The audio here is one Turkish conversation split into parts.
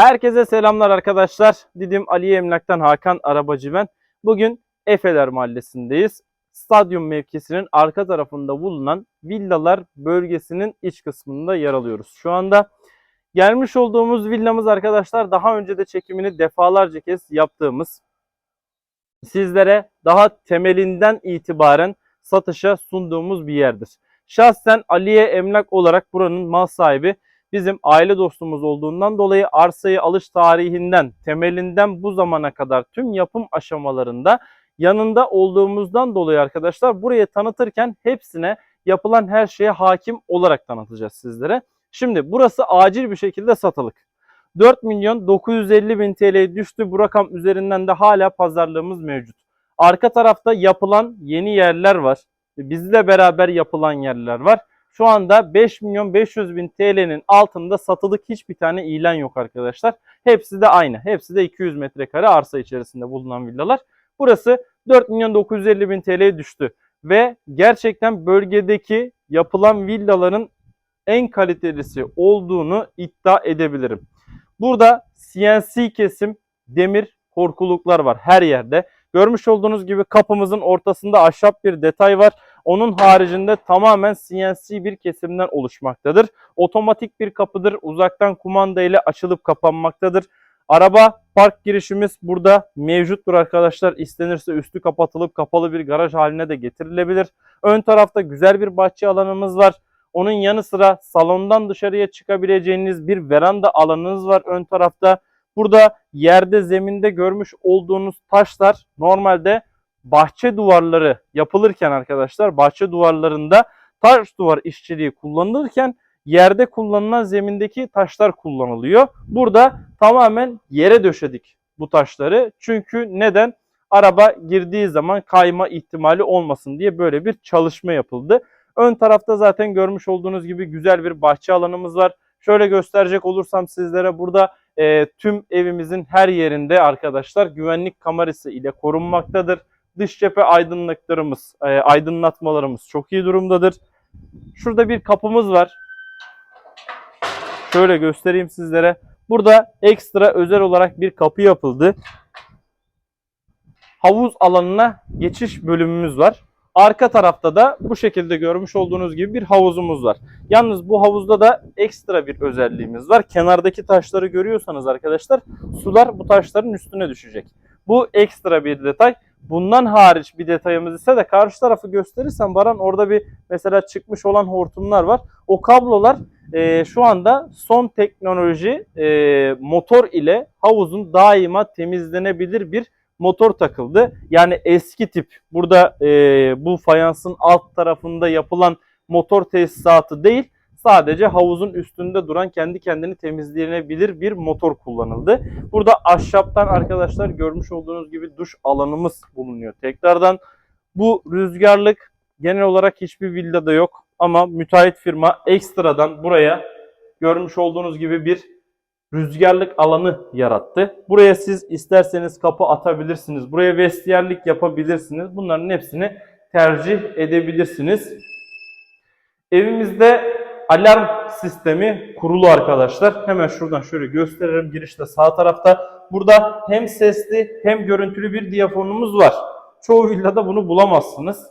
Herkese selamlar arkadaşlar. Didim Ali Emlak'tan Hakan Arabacı ben. Bugün Efeler Mahallesi'ndeyiz. Stadyum mevkisinin arka tarafında bulunan villalar bölgesinin iç kısmında yer alıyoruz. Şu anda gelmiş olduğumuz villamız arkadaşlar daha önce de çekimini defalarca kez yaptığımız sizlere daha temelinden itibaren satışa sunduğumuz bir yerdir. Şahsen Aliye Emlak olarak buranın mal sahibi bizim aile dostumuz olduğundan dolayı arsayı alış tarihinden, temelinden bu zamana kadar tüm yapım aşamalarında yanında olduğumuzdan dolayı arkadaşlar burayı tanıtırken hepsine yapılan her şeye hakim olarak tanıtacağız sizlere. Şimdi burası acil bir şekilde satılık. 4 milyon 950 bin TL'ye düştü. Bu rakam üzerinden de hala pazarlığımız mevcut. Arka tarafta yapılan yeni yerler var. Bizle beraber yapılan yerler var. Şu anda 5 milyon 500 bin TL'nin altında satılık hiçbir tane ilan yok arkadaşlar. Hepsi de aynı. Hepsi de 200 metrekare arsa içerisinde bulunan villalar. Burası 4 milyon 950 bin TL'ye düştü. Ve gerçekten bölgedeki yapılan villaların en kalitelisi olduğunu iddia edebilirim. Burada CNC kesim demir korkuluklar var her yerde. Görmüş olduğunuz gibi kapımızın ortasında ahşap bir detay var. Onun haricinde tamamen CNC bir kesimden oluşmaktadır. Otomatik bir kapıdır. Uzaktan kumanda ile açılıp kapanmaktadır. Araba park girişimiz burada mevcuttur arkadaşlar. İstenirse üstü kapatılıp kapalı bir garaj haline de getirilebilir. Ön tarafta güzel bir bahçe alanımız var. Onun yanı sıra salondan dışarıya çıkabileceğiniz bir veranda alanınız var ön tarafta. Burada yerde zeminde görmüş olduğunuz taşlar normalde bahçe duvarları yapılırken arkadaşlar bahçe duvarlarında taş duvar işçiliği kullanılırken yerde kullanılan zemindeki taşlar kullanılıyor. Burada tamamen yere döşedik bu taşları. Çünkü neden? Araba girdiği zaman kayma ihtimali olmasın diye böyle bir çalışma yapıldı. Ön tarafta zaten görmüş olduğunuz gibi güzel bir bahçe alanımız var. Şöyle gösterecek olursam sizlere burada e, tüm evimizin her yerinde arkadaşlar güvenlik kamerası ile korunmaktadır. Dış cephe aydınlıklarımız, e, aydınlatmalarımız çok iyi durumdadır. Şurada bir kapımız var. Şöyle göstereyim sizlere. Burada ekstra özel olarak bir kapı yapıldı. Havuz alanına geçiş bölümümüz var. Arka tarafta da bu şekilde görmüş olduğunuz gibi bir havuzumuz var. Yalnız bu havuzda da ekstra bir özelliğimiz var. Kenardaki taşları görüyorsanız arkadaşlar sular bu taşların üstüne düşecek. Bu ekstra bir detay. Bundan hariç bir detayımız ise de karşı tarafı gösterirsem Baran orada bir mesela çıkmış olan hortumlar var. O kablolar e, şu anda son teknoloji e, motor ile havuzun daima temizlenebilir bir motor takıldı. Yani eski tip burada e, bu fayansın alt tarafında yapılan motor tesisatı değil sadece havuzun üstünde duran kendi kendini temizleyebilir bir motor kullanıldı. Burada ahşaptan arkadaşlar görmüş olduğunuz gibi duş alanımız bulunuyor. Tekrardan bu rüzgarlık genel olarak hiçbir villada yok ama müteahhit firma ekstradan buraya görmüş olduğunuz gibi bir rüzgarlık alanı yarattı. Buraya siz isterseniz kapı atabilirsiniz. Buraya vestiyerlik yapabilirsiniz. Bunların hepsini tercih edebilirsiniz. Evimizde alarm sistemi kurulu arkadaşlar. Hemen şuradan şöyle gösteririm. Girişte sağ tarafta. Burada hem sesli hem görüntülü bir diyafonumuz var. Çoğu villada bunu bulamazsınız.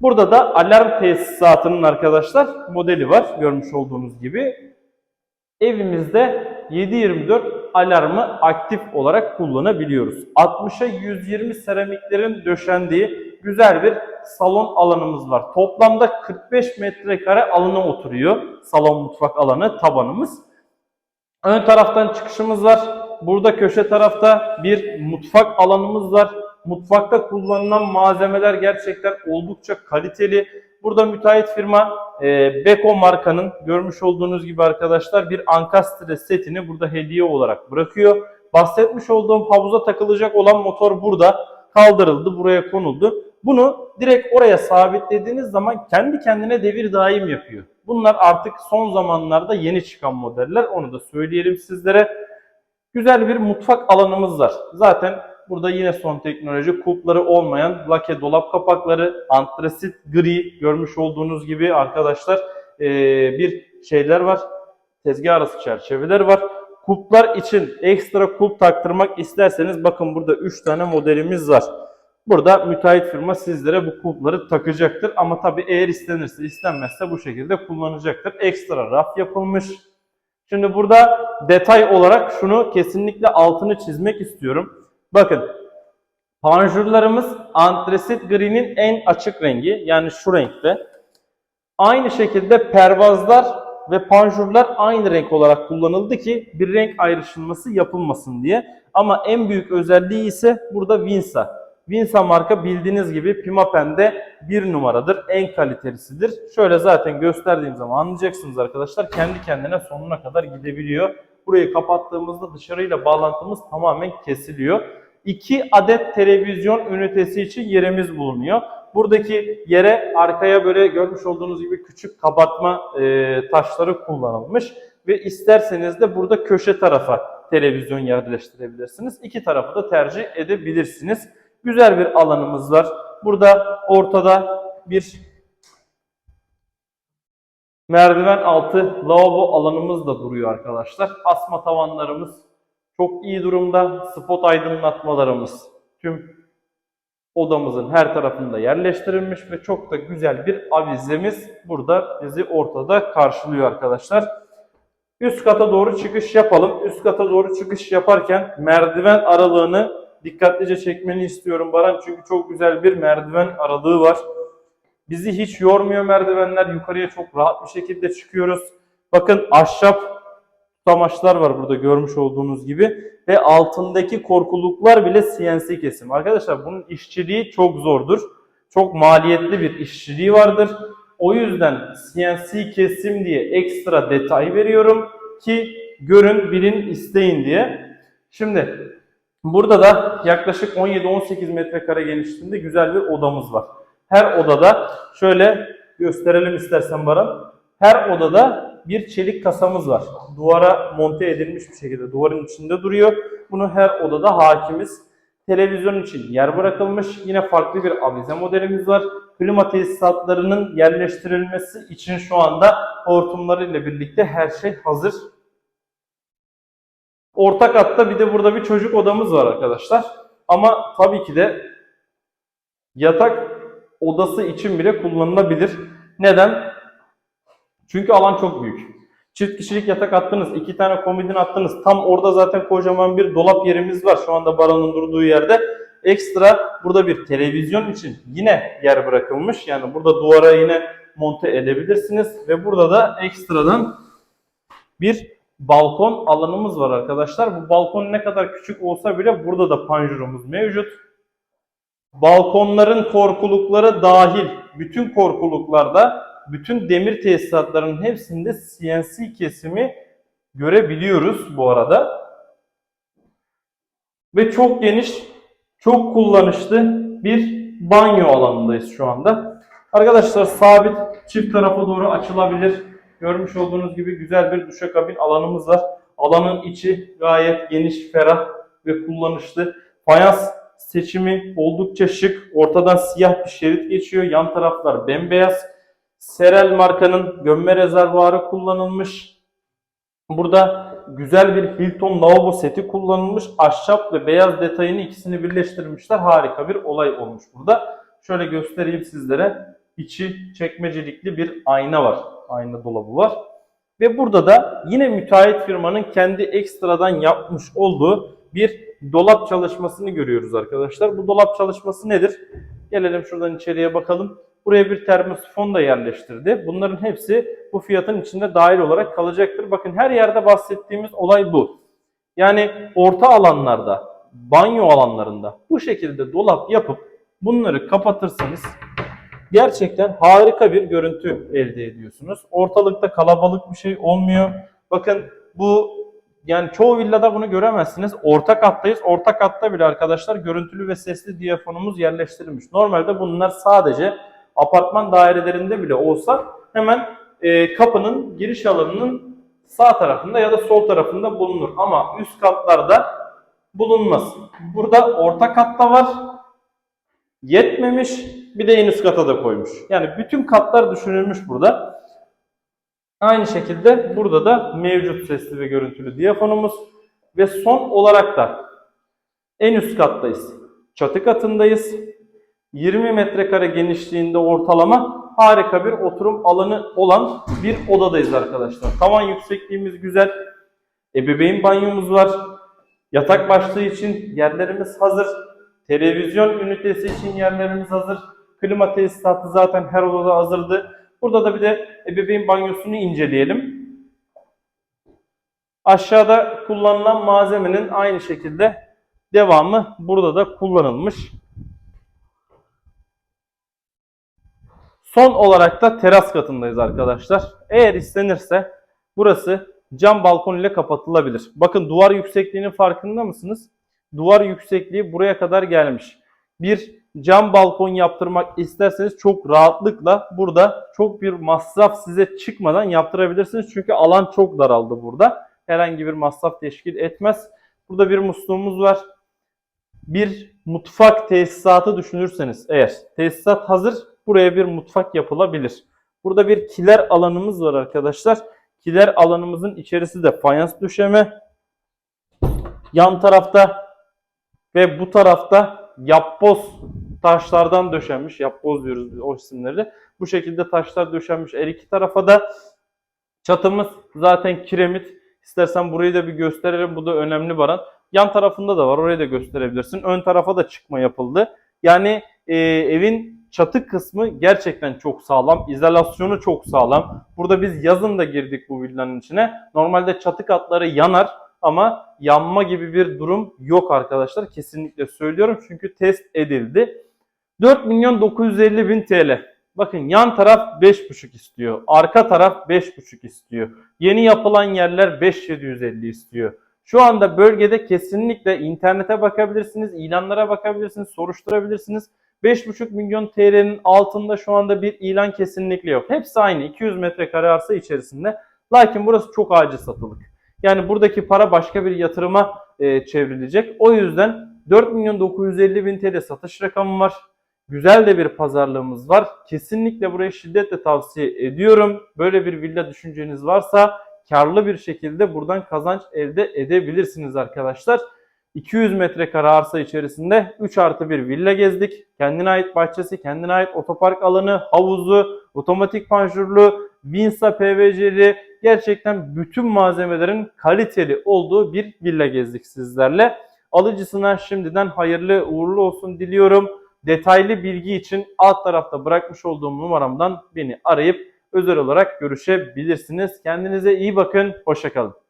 Burada da alarm tesisatının arkadaşlar modeli var. Görmüş olduğunuz gibi evimizde 7/24 alarmı aktif olarak kullanabiliyoruz. 60'a 120 seramiklerin döşendiği güzel bir salon alanımız var. Toplamda 45 metrekare alana oturuyor salon mutfak alanı tabanımız. Ön taraftan çıkışımız var. Burada köşe tarafta bir mutfak alanımız var. Mutfakta kullanılan malzemeler gerçekten oldukça kaliteli. Burada müteahhit firma e, Beko markanın görmüş olduğunuz gibi arkadaşlar bir ankastre setini burada hediye olarak bırakıyor. Bahsetmiş olduğum havuza takılacak olan motor burada kaldırıldı, buraya konuldu. Bunu direkt oraya sabitlediğiniz zaman kendi kendine devir daim yapıyor. Bunlar artık son zamanlarda yeni çıkan modeller. Onu da söyleyelim sizlere. Güzel bir mutfak alanımız var. Zaten Burada yine son teknoloji kulpları olmayan lake dolap kapakları, antresit gri görmüş olduğunuz gibi arkadaşlar bir şeyler var. Tezgah arası çerçeveler var. kulplar için ekstra kulp taktırmak isterseniz bakın burada 3 tane modelimiz var. Burada müteahhit firma sizlere bu kulpları takacaktır. Ama tabi eğer istenirse istenmezse bu şekilde kullanacaktır. Ekstra raf yapılmış. Şimdi burada detay olarak şunu kesinlikle altını çizmek istiyorum. Bakın panjurlarımız antresit gri'nin en açık rengi. Yani şu renkte. Aynı şekilde pervazlar ve panjurlar aynı renk olarak kullanıldı ki bir renk ayrışılması yapılmasın diye. Ama en büyük özelliği ise burada Vinsa. Vinsa marka bildiğiniz gibi Pimapen'de bir numaradır. En kalitelisidir. Şöyle zaten gösterdiğim zaman anlayacaksınız arkadaşlar. Kendi kendine sonuna kadar gidebiliyor. Burayı kapattığımızda dışarıyla bağlantımız tamamen kesiliyor. 2 adet televizyon ünitesi için yerimiz bulunuyor. Buradaki yere arkaya böyle görmüş olduğunuz gibi küçük kabartma e, taşları kullanılmış. Ve isterseniz de burada köşe tarafa televizyon yerleştirebilirsiniz. İki tarafı da tercih edebilirsiniz. Güzel bir alanımız var. Burada ortada bir merdiven altı lavabo alanımız da duruyor arkadaşlar. Asma tavanlarımız çok iyi durumda. Spot aydınlatmalarımız tüm odamızın her tarafında yerleştirilmiş ve çok da güzel bir avizemiz burada bizi ortada karşılıyor arkadaşlar. Üst kata doğru çıkış yapalım. Üst kata doğru çıkış yaparken merdiven aralığını dikkatlice çekmeni istiyorum Baran. Çünkü çok güzel bir merdiven aralığı var. Bizi hiç yormuyor merdivenler. Yukarıya çok rahat bir şekilde çıkıyoruz. Bakın ahşap tutamaçlar var burada görmüş olduğunuz gibi. Ve altındaki korkuluklar bile CNC kesim. Arkadaşlar bunun işçiliği çok zordur. Çok maliyetli bir işçiliği vardır. O yüzden CNC kesim diye ekstra detay veriyorum ki görün, bilin, isteyin diye. Şimdi burada da yaklaşık 17-18 metrekare genişliğinde güzel bir odamız var. Her odada şöyle gösterelim istersen Baran. Her odada bir çelik kasamız var. Duvara monte edilmiş bir şekilde duvarın içinde duruyor. Bunu her odada hakimiz. Televizyon için yer bırakılmış. Yine farklı bir avize modelimiz var. Klima tesisatlarının yerleştirilmesi için şu anda hortumları ile birlikte her şey hazır. Orta katta bir de burada bir çocuk odamız var arkadaşlar. Ama tabii ki de yatak odası için bile kullanılabilir. Neden? Çünkü alan çok büyük. Çift kişilik yatak attınız, iki tane komodin attınız. Tam orada zaten kocaman bir dolap yerimiz var şu anda Baran'ın durduğu yerde. Ekstra burada bir televizyon için yine yer bırakılmış. Yani burada duvara yine monte edebilirsiniz. Ve burada da ekstradan bir balkon alanımız var arkadaşlar. Bu balkon ne kadar küçük olsa bile burada da panjurumuz mevcut. Balkonların korkulukları dahil bütün korkuluklarda bütün demir tesisatlarının hepsinde CNC kesimi görebiliyoruz bu arada. Ve çok geniş, çok kullanışlı bir banyo alanındayız şu anda. Arkadaşlar sabit çift tarafa doğru açılabilir. Görmüş olduğunuz gibi güzel bir duşakabin alanımız var. Alanın içi gayet geniş, ferah ve kullanışlı. Fayans seçimi oldukça şık. Ortadan siyah bir şerit geçiyor. Yan taraflar bembeyaz. Serel markanın gömme rezervuarı kullanılmış. Burada güzel bir Hilton lavabo seti kullanılmış. Ahşap ve beyaz detayını ikisini birleştirmişler. Harika bir olay olmuş burada. Şöyle göstereyim sizlere. İçi çekmecelikli bir ayna var. Ayna dolabı var. Ve burada da yine müteahhit firmanın kendi ekstradan yapmış olduğu bir dolap çalışmasını görüyoruz arkadaşlar. Bu dolap çalışması nedir? Gelelim şuradan içeriye bakalım. Buraya bir termosifon da yerleştirdi. Bunların hepsi bu fiyatın içinde dahil olarak kalacaktır. Bakın her yerde bahsettiğimiz olay bu. Yani orta alanlarda, banyo alanlarında bu şekilde dolap yapıp bunları kapatırsanız gerçekten harika bir görüntü elde ediyorsunuz. Ortalıkta kalabalık bir şey olmuyor. Bakın bu yani çoğu villada bunu göremezsiniz. Orta kattayız. Orta katta bile arkadaşlar görüntülü ve sesli diyafonumuz yerleştirilmiş. Normalde bunlar sadece apartman dairelerinde bile olsa hemen e, kapının giriş alanının sağ tarafında ya da sol tarafında bulunur. Ama üst katlarda bulunmaz. Burada orta katta var. Yetmemiş. Bir de en üst kata da koymuş. Yani bütün katlar düşünülmüş burada. Aynı şekilde burada da mevcut sesli ve görüntülü diyafonumuz ve son olarak da en üst kattayız. Çatı katındayız. 20 metrekare genişliğinde ortalama harika bir oturum alanı olan bir odadayız arkadaşlar. Tavan yüksekliğimiz güzel. Ebeveyn banyomuz var. Yatak başlığı için yerlerimiz hazır. Televizyon ünitesi için yerlerimiz hazır. Klima tesisatı zaten her odada hazırdı. Burada da bir de ebeveyn banyosunu inceleyelim. Aşağıda kullanılan malzemenin aynı şekilde devamı burada da kullanılmış. Son olarak da teras katındayız arkadaşlar. Eğer istenirse burası cam balkon ile kapatılabilir. Bakın duvar yüksekliğinin farkında mısınız? Duvar yüksekliği buraya kadar gelmiş. Bir cam balkon yaptırmak isterseniz çok rahatlıkla burada çok bir masraf size çıkmadan yaptırabilirsiniz. Çünkü alan çok daraldı burada. Herhangi bir masraf teşkil etmez. Burada bir musluğumuz var. Bir mutfak tesisatı düşünürseniz eğer tesisat hazır buraya bir mutfak yapılabilir. Burada bir kiler alanımız var arkadaşlar. Kiler alanımızın içerisi de fayans döşeme. Yan tarafta ve bu tarafta yapboz taşlardan döşenmiş. Yapboz diyoruz o isimleri. Bu şekilde taşlar döşenmiş. Her iki tarafa da çatımız zaten kiremit. İstersen burayı da bir gösterelim. Bu da önemli baran. Yan tarafında da var. Orayı da gösterebilirsin. Ön tarafa da çıkma yapıldı. Yani e, evin çatı kısmı gerçekten çok sağlam. İzolasyonu çok sağlam. Burada biz yazın da girdik bu villanın içine. Normalde çatı katları yanar ama yanma gibi bir durum yok arkadaşlar. Kesinlikle söylüyorum çünkü test edildi. 4 milyon 950 bin TL. Bakın yan taraf 5,5 istiyor. Arka taraf 5,5 istiyor. Yeni yapılan yerler 5750 istiyor. Şu anda bölgede kesinlikle internete bakabilirsiniz, ilanlara bakabilirsiniz, soruşturabilirsiniz. 5,5 milyon TL'nin altında şu anda bir ilan kesinlikle yok. Hepsi aynı 200 metrekare arsa içerisinde. Lakin burası çok acil satılık. Yani buradaki para başka bir yatırıma e, çevrilecek. O yüzden 4 milyon 950 bin TL satış rakamı var. Güzel de bir pazarlığımız var. Kesinlikle burayı şiddetle tavsiye ediyorum. Böyle bir villa düşünceniz varsa karlı bir şekilde buradan kazanç elde edebilirsiniz arkadaşlar. 200 metrekare arsa içerisinde 3 artı bir villa gezdik. Kendine ait bahçesi, kendine ait otopark alanı, havuzu, otomatik panjurlu, Vinsa PVC'li gerçekten bütün malzemelerin kaliteli olduğu bir villa gezdik sizlerle. Alıcısına şimdiden hayırlı uğurlu olsun diliyorum. Detaylı bilgi için alt tarafta bırakmış olduğum numaramdan beni arayıp özel olarak görüşebilirsiniz. Kendinize iyi bakın, hoşçakalın.